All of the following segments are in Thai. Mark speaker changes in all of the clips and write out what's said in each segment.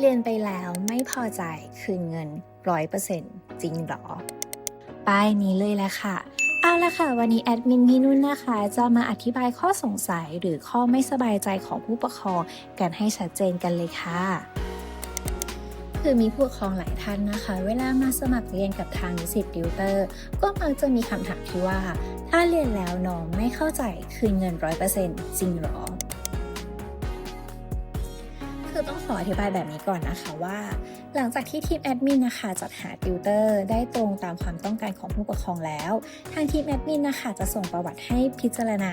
Speaker 1: เรียนไปแล้วไม่พอใจคืนเงินร้อยเปอร์เซ็นต์จริงหรอ ป้ายนี้เลยแหละค่ะ เอาละค่ะ วันนี้แอดมินพี่นุ่นนะคะ จะมาอธิบายข้อสงสัยหรือข้อไม่สบายใจของผู้ปกครองกันให้ชัดเจนกันเลยค่ะคือมีผู้ปกครองหลายท่านนะคะ เวลามาสมัครเรียนกับทางนิสิตติวเตอร์ ก็มักจะมีคำถามที่ว่า ถ้าเรียนแล้วน้องไม่เข้าใจคืนเงินร้อยเปอร์เซ็นต์จริงหรอ คือต้องขออธิบายแบบนี้ก่อนนะคะว่า หลังจากที่ทีมแอดมินนะคะจัดหาติวเตอร์ได้ตรงตามความต้องการของผู้ปกครองแล้ว ทางทีมแอดมินนะคะจะส่งประวัติให้พิจารณา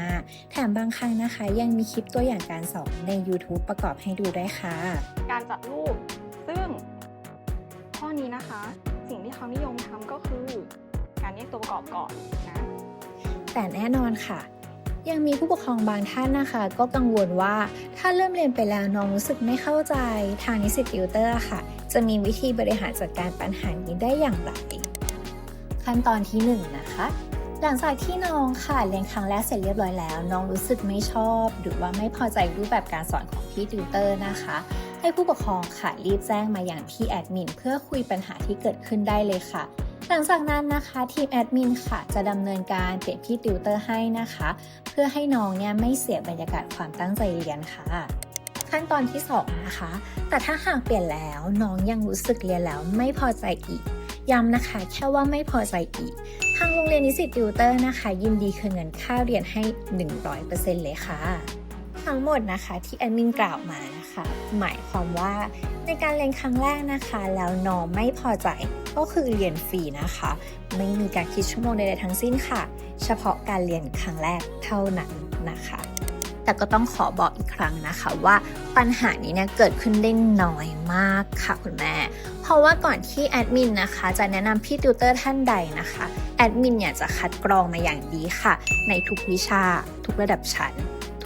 Speaker 1: แถมบางครั้งนะคะ ยังมีคลิปตัวอย่างการสอนใน YouTube ประกอบให้ดูด้วยค่ะ
Speaker 2: การจัดรูป ซึ่งข้อนี้นะคะ สิ่งที่เขานิยมทำก็คือ การแยกตัวประกอบก่อนนะ
Speaker 1: แต่แน่นอนค่ะ ยังมีผู้ปกครองบางท่านนะคะ ก็กังวลว่าถ้าเริ่มเรียนไปแล้วน้องรู้สึกไม่เข้าใจทางนิสิตติวเตอร์ค่ะ จะมีวิธีบริหารจัดการปัญหานี้ได้อย่างไร ขั้นตอนที่1นงนะคะ หลังจากที่น้องค่ะเรียนครั้งแรกเสร็จเรียบร้อยแล้ว น้องรู้สึกไม่ชอบ หรือว่าไม่พอใจรูปแบบการสอนของพี่ติวเตอร์นะคะให้ผู้ปกครองค่ะรีบแจ้งมาอย่างพี่แอดมินเพื่อคุยปัญหาที่เกิดขึ้นได้เลยค่ะ หลังจากนั้นนะคะทีมแอดมินค่ะจะดำเนินการเปลี่ยนพี่ติวเตอร์ให้นะคะ เพื่อให้น้องเนี่ยไม่เสียบรรยากาศความตั้งใจเรียนค่ะ ขั้นตอนที่สองนะคะ แต่ถ้าหากเปลี่ยนแล้วน้องยังรู้สึกเรียนแล้วไม่พอใจอีกย้ำนะคะ แค่ว่าไม่พอใจอีก ทางโรงเรียนนิสิตติวเตอร์นะคะ ยินดีคืนเงินค่าเรียนให้ 100%เลยค่ะ ทั้งหมดนะคะที่แอดมินกล่าวมานะคะ หมายความว่าในการเรียนครั้งแรกนะคะ แล้วน้องไม่พอใจก็คือเรียนฟรีนะคะ ไม่มีการคิดชั่วโมงใดๆทั้งสิ้นค่ะ เฉพาะการเรียนครั้งแรกเท่านั้นนะคะ แต่ก็ต้องขอบอกอีกครั้งนะคะว่าปัญหานี้เนี่ยเกิดขึ้นได้น้อยมากค่ะคุณแม่ เพราะว่าก่อนที่แอดมินนะคะ จะแนะนำพี่ติวเตอร์ท่านใดนะคะแอดมินเนี่ยจะคัดกรองมาอย่างดีค่ะ ในทุกวิชาทุกระดับชั้น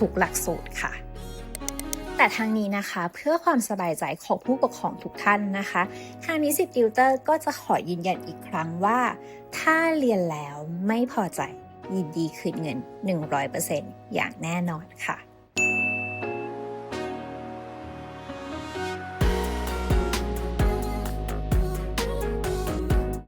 Speaker 1: ทุกหลักสูตรค่ะแต่ทางนี้นะคะเพื่อความสบายใจของผู้ปกครองทุกท่านนะคะ ทางนิสิตติวเตอร์ก็จะขอยืนยันอีกครั้งว่า ถ้าเรียนแล้วไม่พอใจยินดีคืนเงิน 100%อย่างแน่นอนค่ะ